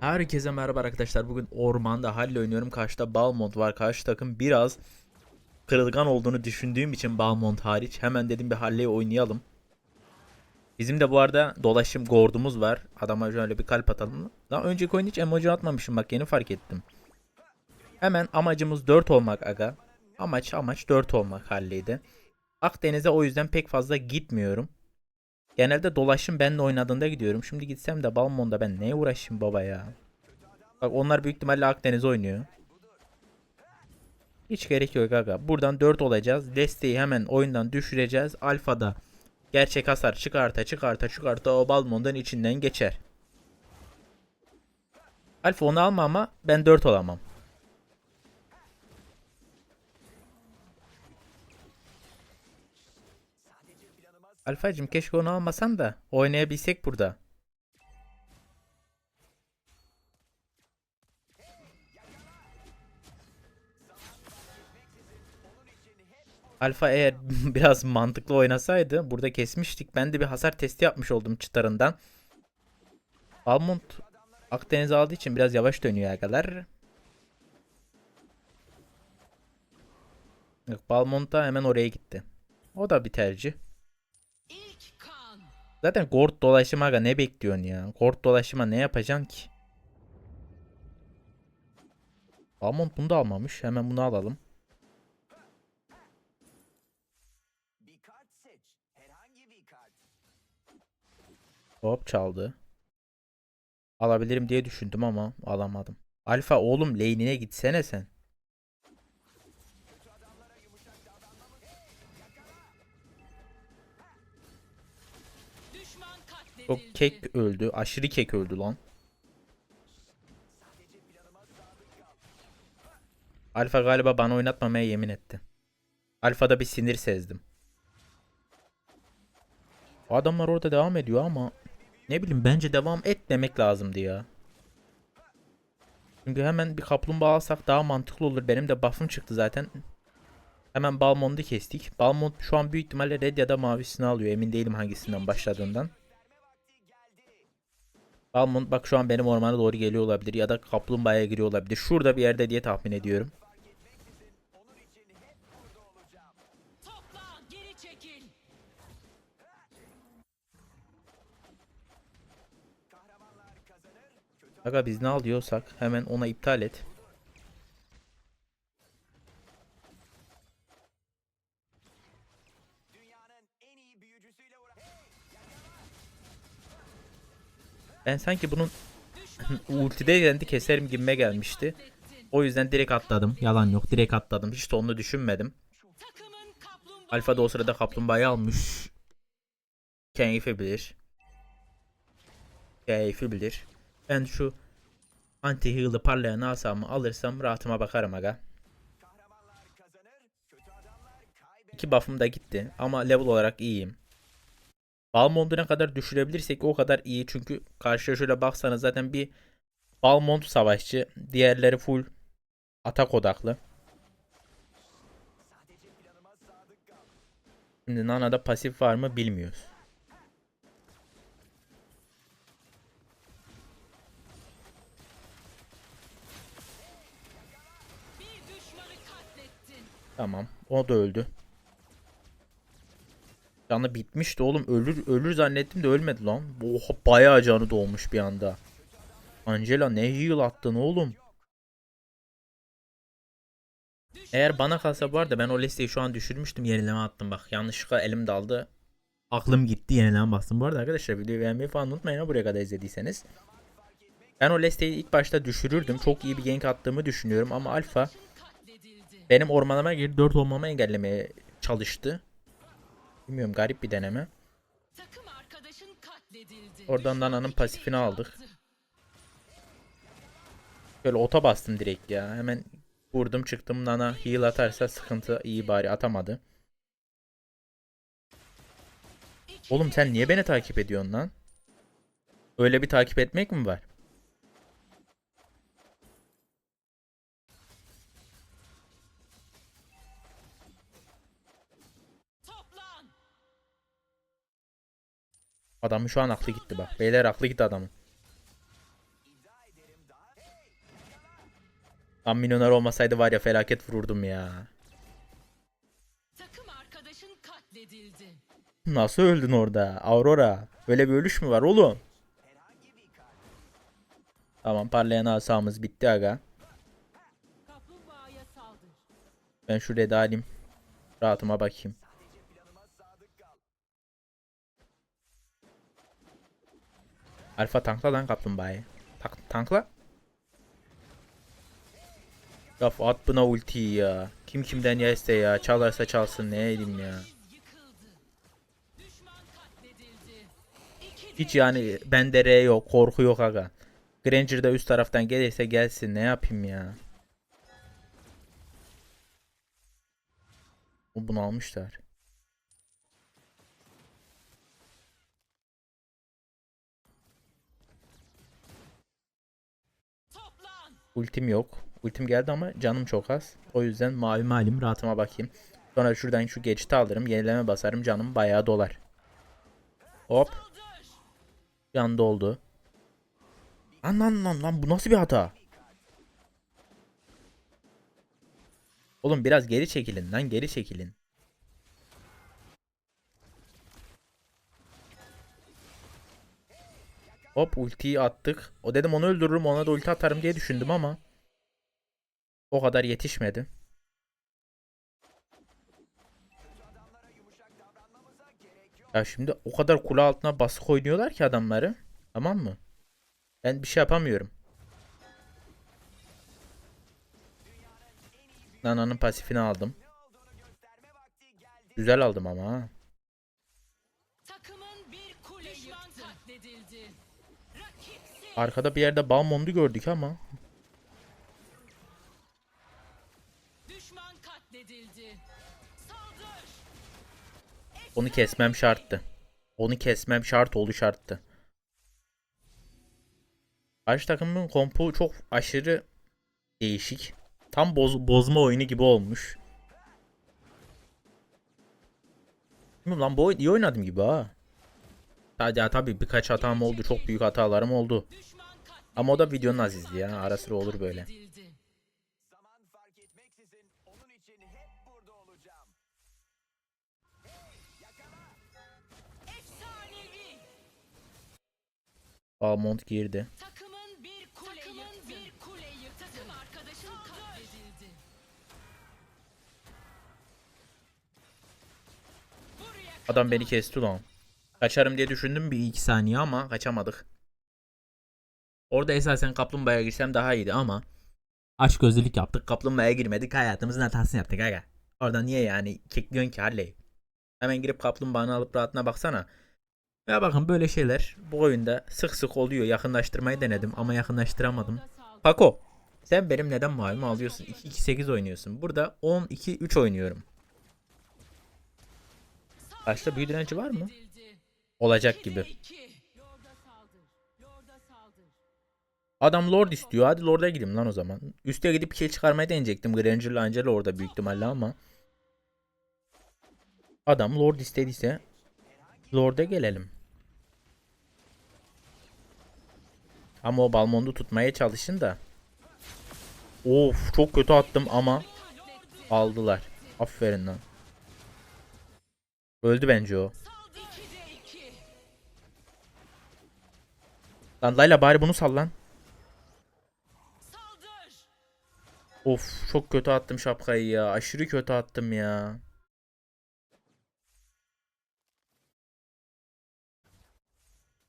Herkese merhaba arkadaşlar. Bugün ormanda Halle oynuyorum. Karşıda Balmont var. Karşı takım biraz kırılgan olduğunu düşündüğüm için Balmont hariç. Hemen dedim bir Halle'yi oynayalım. Bizim de bu arada dolaşım gordumuz var. Adama şöyle bir kalp atalım. Daha önceki oyun hiç emoji atmamışım bak yeni fark ettim. Hemen amacımız 4 olmak aga. Amaç amaç 4 olmak Halle'ydi. Akdeniz'e o yüzden pek fazla gitmiyorum. Genelde dolaşım benle oynadığında gidiyorum. Şimdi gitsem de Balmon'da ben neye uğraşayım baba ya. Bak onlar büyük ihtimalle Akdeniz oynuyor. Hiç gerek yok aga. Buradan 4 olacağız. Desteği hemen oyundan düşüreceğiz. Alfa'da gerçek hasar çıkarta çıkarta çıkarta o Balmon'dan içinden geçer. Alfa onu alma ama ben 4 olamam. Alfacım keşke onu almasan da oynayabilsek burada. Alfa eğer biraz mantıklı oynasaydı burada kesmiştik. Ben de bir hasar testi yapmış oldum çıtarından. Almond Akdeniz aldığı için biraz yavaş dönüyor arkadaşlar. Balmont da hemen oraya gitti. O da bir tercih. Zaten Gord dolaşıma aga ne bekliyorsun ya? Gord dolaşıma ne yapacaksın ki? Almond bunu da almamış. Hemen bunu alalım. Hop çaldı. Alabilirim diye düşündüm ama alamadım. Alfa oğlum lane'ine gitsene sen. Çok kek öldü. Aşırı kek öldü lan. Alfa galiba bana oynatmamaya yemin etti. Alfa'da bir sinir sezdim. Adamlar orada devam ediyor ama ne bileyim bence devam et demek lazımdı ya. Çünkü hemen bir kaplumbağa alsak daha mantıklı olur. Benim de buff'ım çıktı zaten. Hemen Balmond'u kestik. Balmond şu an büyük ihtimalle red ya da mavisini alıyor. Emin değilim hangisinden başladığından. Balmond bak şu an benim ormana doğru geliyor olabilir ya da kaplumbağaya giriyor olabilir. Şurada bir yerde diye tahmin ediyorum. Aga biz ne alıyorsak hemen ona iptal et. Ben sanki bunun ultide keserim gibime gelmişti. O yüzden direkt atladım. Yalan yok direkt atladım. Hiç onu düşünmedim. Alfa da o sırada kaplumbağayı almış. Keyfi bilir. Keyfi bilir. Ben şu anti heal'ı parlayan asamı alırsam rahatıma bakarım aga. İki buff'ım da gitti ama level olarak iyiyim. Balmond'u ne kadar düşürebilirsek o kadar iyi. Çünkü karşıya şöyle baksanız zaten bir Balmond savaşçı. Diğerleri full atak odaklı. Şimdi Nana'da pasif var mı bilmiyoruz. Tamam. O da öldü. Canı bitmişti oğlum. Ölür ölür zannettim de ölmedi lan. Oha bayağı canı dolmuş bir anda. Angela ne heal attın oğlum. Eğer bana kalsa bu arada ben o listeyi şu an düşürmüştüm yenileme attım bak. Yanlışlıkla elim daldı. Aklım gitti yenileme bastım. Bu arada arkadaşlar videoyu beğenmeyi falan unutmayın ha buraya kadar izlediyseniz. Ben o listeyi ilk başta düşürürdüm. Çok iyi bir gank attığımı düşünüyorum ama alfa benim ormanıma girip 4 olmamı engellemeye çalıştı. Bilmiyorum garip bir deneme. Takım arkadaşın katledildi. Oradan Nana'nın pasifini aldık. Böyle ota bastım direkt ya. Hemen vurdum çıktım Nana heal atarsa sıkıntı iyi bari atamadı. Oğlum sen niye beni takip ediyorsun lan? Öyle bir takip etmek mi var? Adamın şu an aklı gitti bak. Beyler aklı gitti adamın. Tam milyoner olmasaydı var ya felaket vururdum ya. Takım arkadaşın katledildi. Nasıl öldün orada? Aurora. Böyle bir ölüş mü var oğlum? Tamam parlayan asamız bitti aga. Ben şu red'i alayım. Rahatıma bakayım. Alfa tankla lan kaplumbağayı. Tak tankla. Ya at buna ultiyi ya. Kim kimden yerse ya. Çalarsa çalsın ne edeyim ya. Hiç yani bende R yok. Korku yok aga. Granger da üst taraftan gelirse gelsin. Ne yapayım ya. Bunu almışlar. Ultim yok. Ultim geldi ama canım çok az. O yüzden mavi malim rahatıma bakayım. Sonra şuradan şu geçiti alırım. Yenileme basarım. Canım bayağı dolar. Hop. Can doldu. Lan lan lan lan bu nasıl bir hata? Oğlum biraz geri çekilin lan geri çekilin. Hop ultiyi attık. O dedim onu öldürürüm ona da ulti atarım diye düşündüm ama. O kadar yetişmedi. Ya şimdi o kadar kule altına baskı oynuyorlar ki adamları. Tamam mı? Ben bir şey yapamıyorum. Nana'nın pasifini aldım. Güzel aldım ama ha. Arkada bir yerde Balmond'u gördük ama. Düşman katledildi. Saldır. Onu kesmem şarttı. Onu kesmem şart oldu şarttı. Karşı takımın kompu çok aşırı değişik. Tam boz, bozma oyunu gibi olmuş. Bilmiyorum lan bu oyun iyi oynadım gibi ha. Sadece tabii birkaç hatam oldu. Çok büyük hatalarım oldu. Ama o da videonun azizliği ya. Ara sıra olur böyle. Balmont girdi. Takımın bir kule Takımın bir kule yıktı. Takım arkadaşın katledildi. Adam beni kesti lan. Kaçarım diye düşündüm bir iki saniye ama kaçamadık. Orada esasen kaplumbağaya girsem daha iyiydi ama aşk gözlülük yaptık. Kaplumbağaya girmedik. Hayatımızın hatasını yaptık aga. Orada niye yani kekliyorsun ki Harley? Hemen girip kaplumbağanı alıp rahatına baksana. Ya bakın böyle şeyler bu oyunda sık sık oluyor. Yakınlaştırmayı denedim ama yakınlaştıramadım. Paco sen benim neden mavimi alıyorsun? 2-2-8 oynuyorsun. Burada 10-2-3 oynuyorum. Başta büyü direnci var mı? Olacak gibi. Adam Lord istiyor. Hadi Lord'a gideyim lan o zaman. Üste gidip kill çıkarmayı deneyecektim. Granger'la Angela orada büyük ihtimalle ama. Adam Lord istediyse Lord'a gelelim. Ama o Balmond'u tutmaya çalışın da. Of çok kötü attım ama aldılar. Aferin lan. Öldü bence o. Lan Layla bari bunu sal lan. Of çok kötü attım şapkayı ya. Aşırı kötü attım ya.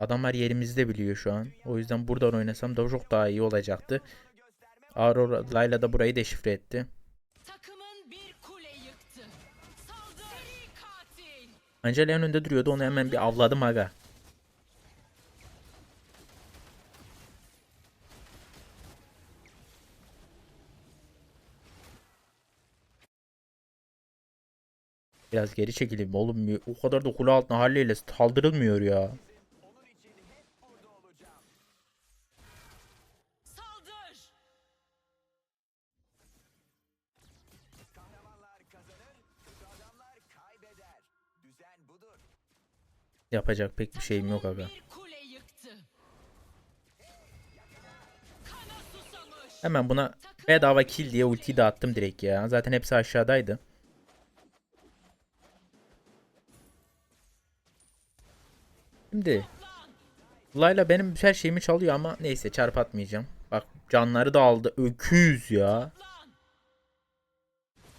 Adamlar yerimizi de biliyor şu an. O yüzden buradan oynasam da çok daha iyi olacaktı. Aurora Layla da burayı deşifre etti. Angela en önünde duruyordu. Onu hemen bir avladım aga. Biraz geri çekileyim oğlum. O kadar da kule altına haliyle saldırılmıyor ya. Yapacak pek bir şeyim yok aga. Hemen buna Bedava kill diye ultiyi de attım direkt ya. Zaten hepsi aşağıdaydı. Şimdi Layla benim her şeyimi çalıyor ama neyse çarp atmayacağım. Bak canları da aldı. Öküz ya.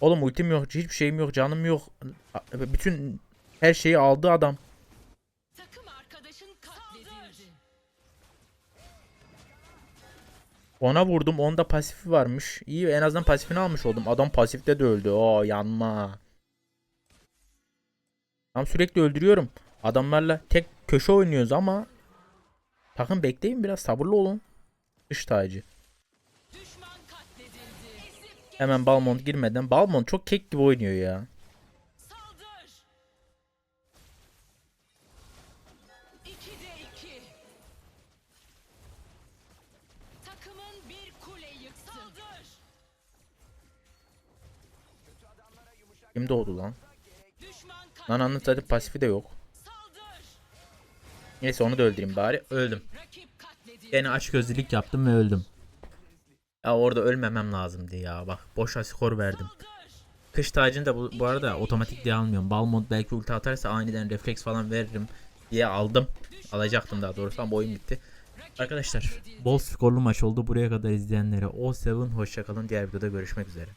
Oğlum ultim yok, hiçbir şeyim yok, canım yok. Bütün her şeyi aldı adam. Ona vurdum. Onda pasifi varmış. İyi en azından pasifini almış oldum. Adam pasifte de öldü. Oo yanma. Tam sürekli öldürüyorum. Adamlarla tek köşe oynuyoruz ama takım bekleyin biraz sabırlı olun. Dış tacı. Hemen Balmont girmeden. Balmont çok kek gibi oynuyor ya. Kim doğdu lan? Nana'nın zaten pasifi de yok. Neyse onu da öldüreyim bari. Öldüm. Rakip katledildi. Gene aç gözlülük yaptım ve öldüm. Ya orada ölmemem lazımdı ya. Bak boşa skor verdim. Kış tacını da bu, bu arada otomatik diye almıyorum. Balmont belki ulti atarsa aniden refleks falan veririm diye aldım. Alacaktım daha doğrusu ama oyun bitti. Arkadaşlar bol skorlu maç oldu. Buraya kadar izleyenlere O7 hoşçakalın. Diğer videoda görüşmek üzere.